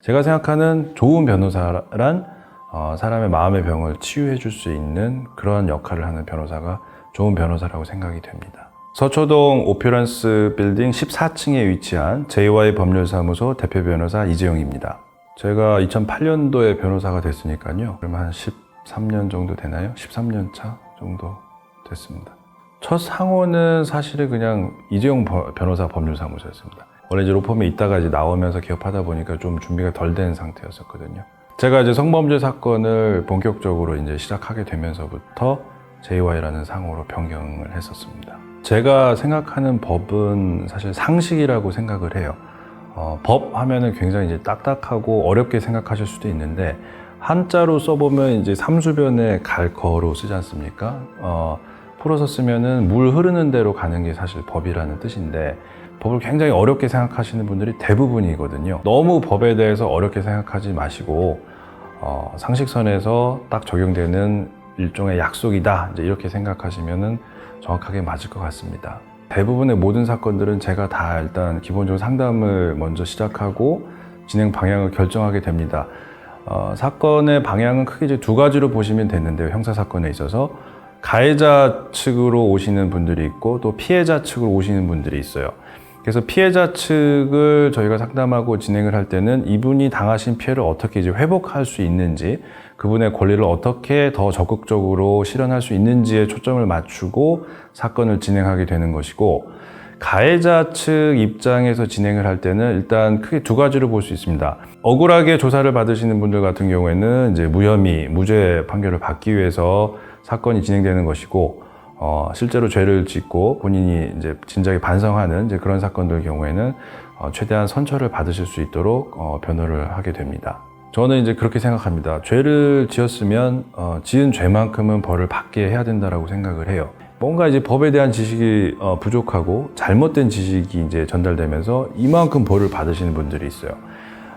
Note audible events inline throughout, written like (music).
제가 생각하는 좋은 변호사란 어, 사람의 마음의 병을 치유해 줄 수 있는 그런 역할을 하는 변호사가 좋은 변호사라고 생각이 됩니다. 서초동 오퓨런스 빌딩 14층에 위치한 JY 법률사무소 대표 변호사 이재용입니다. 제가 2008년도에 변호사가 됐으니까요. 그러면 한 13년 정도 되나요? 13년 차 정도 됐습니다. 첫 상호는 사실은 그냥 이재용 버- 변호사 법률사무소였습니다. 원래 이제 로펌에 있다가 이제 나오면서 개업하다 보니까 좀 준비가 덜 된 상태였었거든요. 제가 이제 성범죄 사건을 본격적으로 이제 시작하게 되면서부터 JY라는 상호로 변경을 했었습니다. 제가 생각하는 법은 사실 상식이라고 생각을 해요. 어, 법 하면은 굉장히 이제 딱딱하고 어렵게 생각하실 수도 있는데 한자로 써보면 이제 삼수변에 갈 거로 쓰지 않습니까? 어, 풀어서 쓰면은 물 흐르는 대로 가는 게 사실 법이라는 뜻인데 법을 굉장히 어렵게 생각하시는 분들이 대부분이거든요. 너무 법에 대해서 어렵게 생각하지 마시고 어, 상식선에서 딱 적용되는 일종의 약속이다 이렇게 생각하시면은 정확하게 맞을 것 같습니다. 대부분의 모든 사건들은 제가 다 일단 기본적으로 상담을 먼저 시작하고 진행 방향을 결정하게 됩니다. 어, 사건의 방향은 크게 이제 두 가지로 보시면 되는데요. 형사 사건에 있어서 가해자 측으로 오시는 분들이 있고 또 피해자 측으로 오시는 분들이 있어요. 그래서 피해자 측을 저희가 상담하고 진행을 할 때는 이분이 당하신 피해를 어떻게 이제 회복할 수 있는지 그분의 권리를 어떻게 더 적극적으로 실현할 수 있는지에 초점을 맞추고 사건을 진행하게 되는 것이고 가해자 측 입장에서 진행을 할 때는 일단 크게 두 가지로 볼 수 있습니다. 억울하게 조사를 받으시는 분들 같은 경우에는 이제 무혐의, 무죄 판결을 받기 위해서 사건이 진행되는 것이고 어, 실제로 죄를 짓고 본인이 이제 진작에 반성하는 이제 그런 사건들 경우에는 어, 최대한 선처를 받으실 수 있도록 어, 변호를 하게 됩니다. 저는 이제 그렇게 생각합니다. 죄를 지었으면 어, 지은 죄만큼은 벌을 받게 해야 된다라고 생각을 해요. 뭔가 이제 법에 대한 지식이 어, 부족하고 잘못된 지식이 이제 전달되면서 이만큼 벌을 받으시는 분들이 있어요.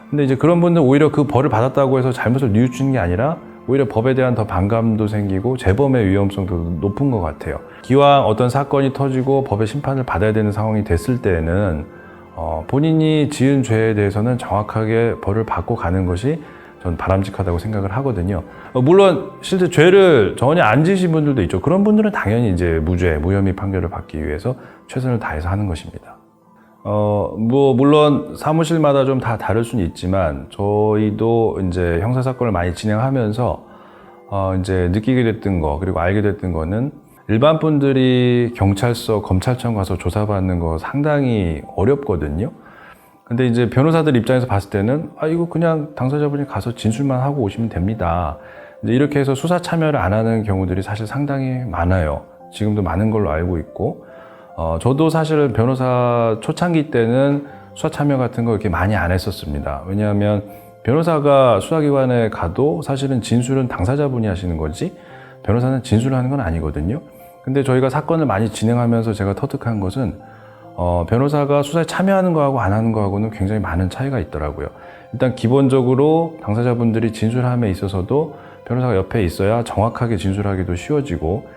근데 이제 그런 분들 오히려 그 벌을 받았다고 해서 잘못을 뉘우치는 게 아니라 오히려 법에 대한 더 반감도 생기고 재범의 위험성도 높은 것 같아요. 기왕 어떤 사건이 터지고 법의 심판을 받아야 되는 상황이 됐을 때에는 어, 본인이 지은 죄에 대해서는 정확하게 벌을 받고 가는 것이 전 바람직하다고 생각을 하거든요. 어, 물론 실제 죄를 전혀 안 지신 분들도 있죠. 그런 분들은 당연히 이제 무죄, 무혐의 판결을 받기 위해서 최선을 다해서 하는 것입니다. 어, 뭐, 물론 사무실마다 좀 다 다를 수는 있지만, 저희도 이제 형사사건을 많이 진행하면서, 어, 이제 느끼게 됐던 거, 그리고 알게 됐던 거는, 일반 분들이 경찰서, 검찰청 가서 조사받는 거 상당히 어렵거든요. 근데 이제 변호사들 입장에서 봤을 때는, 아, 이거 그냥 당사자분이 가서 진술만 하고 오시면 됩니다. 이제 이렇게 해서 수사 참여를 안 하는 경우들이 사실 상당히 많아요. 지금도 많은 걸로 알고 있고, 어, 저도 사실은 변호사 초창기 때는 수사 참여 같은 거 이렇게 많이 안 했었습니다. 왜냐하면 변호사가 수사기관에 가도 사실은 진술은 당사자분이 하시는 거지 변호사는 진술을 하는 건 아니거든요. 근데 저희가 사건을 많이 진행하면서 제가 터득한 것은 어, 변호사가 수사에 참여하는 거하고 안 하는 거하고는 굉장히 많은 차이가 있더라고요. 일단 기본적으로 당사자분들이 진술함에 있어서도 변호사가 옆에 있어야 정확하게 진술하기도 쉬워지고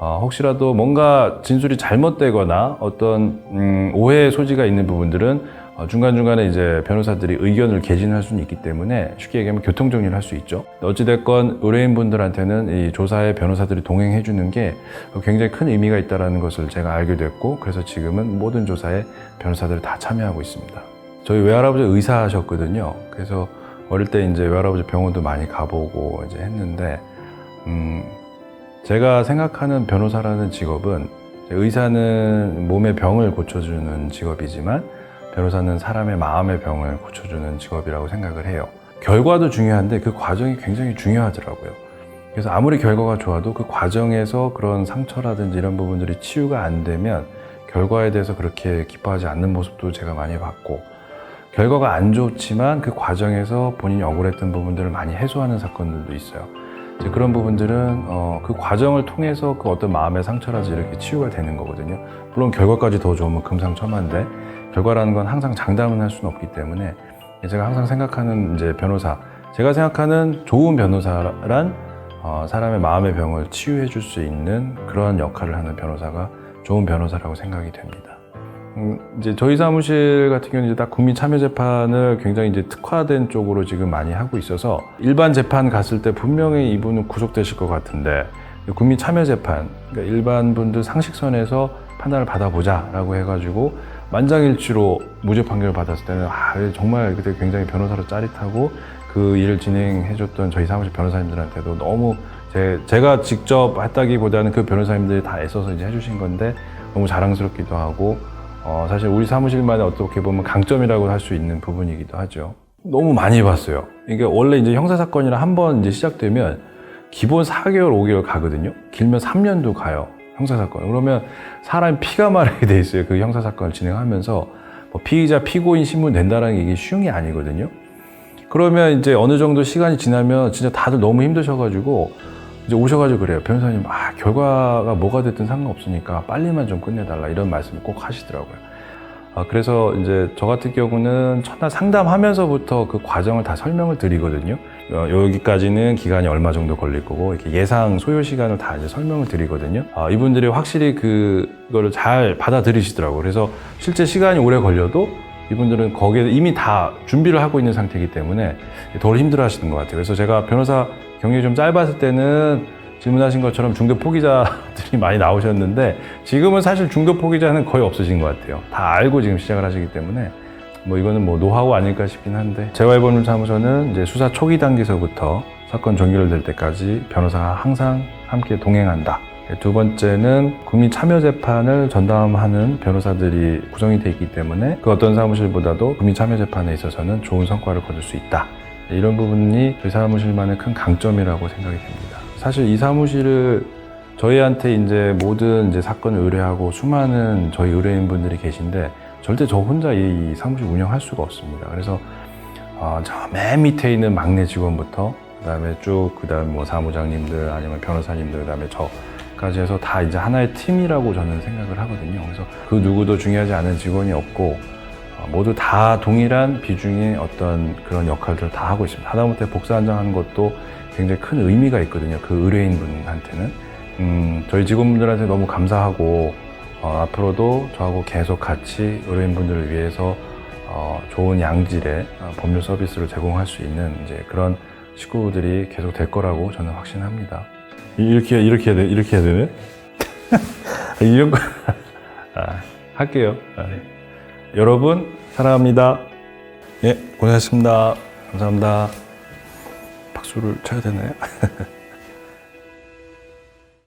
어, 혹시라도 뭔가 진술이 잘못되거나 어떤 음, 오해의 소지가 있는 부분들은 어, 중간중간에 이제 변호사들이 의견을 개진할 수는 있기 때문에 쉽게 얘기하면 교통정리를 할 수 있죠. 어찌됐건 의뢰인분들한테는 이 조사에 변호사들이 동행해 주는 게 굉장히 큰 의미가 있다는 것을 제가 알게 됐고 그래서 지금은 모든 조사에 변호사들이 다 참여하고 있습니다. 저희 외할아버지 의사하셨거든요. 그래서 어릴 때 이제 외할아버지 병원도 많이 가보고 이제 했는데 음, 제가 생각하는 변호사라는 직업은 의사는 몸의 병을 고쳐주는 직업이지만 변호사는 사람의 마음의 병을 고쳐주는 직업이라고 생각을 해요. 결과도 중요한데 그 과정이 굉장히 중요하더라고요. 그래서 아무리 결과가 좋아도 그 과정에서 그런 상처라든지 이런 부분들이 치유가 안 되면 결과에 대해서 그렇게 기뻐하지 않는 모습도 제가 많이 봤고 결과가 안 좋지만 그 과정에서 본인이 억울했던 부분들을 많이 해소하는 사건들도 있어요. 그런 부분들은 어, 그 과정을 통해서 그 어떤 마음의 상처라든지 이렇게 치유가 되는 거거든요. 물론 결과까지 더 좋으면 금상첨화인데 결과라는 건 항상 장담은 할 수는 없기 때문에 제가 항상 생각하는 이제 변호사, 제가 생각하는 좋은 변호사란 어, 사람의 마음의 병을 치유해 줄 수 있는 그러한 역할을 하는 변호사가 좋은 변호사라고 생각이 됩니다. 음, 이제 저희 사무실 같은 경우는 이제 딱 국민 참여 재판을 굉장히 이제 특화된 쪽으로 지금 많이 하고 있어서 일반 재판 갔을 때 분명히 이분은 구속되실 것 같은데 국민 참여 재판 그러니까 일반 분들 상식선에서 판단을 받아보자라고 해가지고 만장일치로 무죄 판결을 받았을 때는 아 정말 그때 굉장히 변호사로 짜릿하고 그 일을 진행해줬던 저희 사무실 변호사님들한테도 너무 제, 제가 직접 했다기보다는 그 변호사님들이 다 애써서 이제 해주신 건데 너무 자랑스럽기도 하고 어, 사실 우리 사무실만의 어떻게 보면 강점이라고 할 수 있는 부분이기도 하죠. 너무 많이 봤어요. 이게 원래 이제 형사사건이라 한 번 이제 시작되면 기본 4개월, 5개월 가거든요. 길면 3년도 가요. 형사사건. 그러면 사람이 피가 마르게 돼 있어요. 그 형사사건을 진행하면서 뭐 피의자, 피고인 신문 낸다라는 게 이게 쉬운 게 아니거든요. 그러면 이제 어느 정도 시간이 지나면 진짜 다들 너무 힘드셔가지고 이제 오셔가지고 그래요. 변호사님, 아, 결과가 뭐가 됐든 상관없으니까 빨리만 좀 끝내달라. 이런 말씀을 꼭 하시더라고요. 아, 그래서 이제 저 같은 경우는 첫날 상담하면서부터 그 과정을 다 설명을 드리거든요. 어, 여기까지는 기간이 얼마 정도 걸릴 거고, 이렇게 예상 소요 시간을 다 이제 설명을 드리거든요. 아, 이분들이 확실히 그거를 잘 받아들이시더라고요. 그래서 실제 시간이 오래 걸려도 이분들은 거기에 이미 다 준비를 하고 있는 상태이기 때문에 덜 힘들어 하시는 것 같아요. 그래서 제가 변호사 경력이 좀 짧았을 때는 질문하신 것처럼 중도 포기자들이 (laughs) 많이 나오셨는데 지금은 사실 중도 포기자는 거의 없으신 것 같아요. 다 알고 지금 시작을 하시기 때문에 뭐 이거는 뭐 노하우 아닐까 싶긴 한데 재활법률 사무소는 이제 수사 초기 단계서부터 사건 종결될 때까지 변호사가 항상 함께 동행한다. 두 번째는 국민 참여 재판을 전담하는 변호사들이 구성이 되어 있기 때문에 그 어떤 사무실보다도 국민 참여 재판에 있어서는 좋은 성과를 거둘 수 있다. 이런 부분이 저희 사무실만의 큰 강점이라고 생각이 됩니다. 사실 이 사무실을 저희한테 이제 모든 이제 사건을 의뢰하고 수많은 저희 의뢰인분들이 계신데 절대 저 혼자 이 사무실 운영할 수가 없습니다. 그래서 어, 저맨 밑에 있는 막내 직원부터 그다음에 쭉 그다음 뭐 사무장님들 아니면 변호사님들 그다음에 저까지 해서 다 이제 하나의 팀이라고 저는 생각을 하거든요. 그래서 그 누구도 중요하지 않은 직원이 없고 어, 모두 다 동일한 비중의 어떤 그런 역할들을 다 하고 있습니다. 하다못해 복사 한장하는 것도 굉장히 큰 의미가 있거든요. 그 의뢰인 분한테는. 음, 저희 직원분들한테 너무 감사하고 어, 앞으로도 저하고 계속 같이 의뢰인 분들을 위해서 어, 좋은 양질의 어, 법률 서비스를 제공할 수 있는 이제 그런 식구들이 계속 될 거라고 저는 확신합니다. 이렇게 이렇게 해야 돼 이렇게 해야 되네. (laughs) 이런 거 (laughs) 아, 할게요. 아, 여러분 사랑합니다. 예, 고생하셨습니다. 감사합니다. 박수를 쳐야 되나요? (laughs)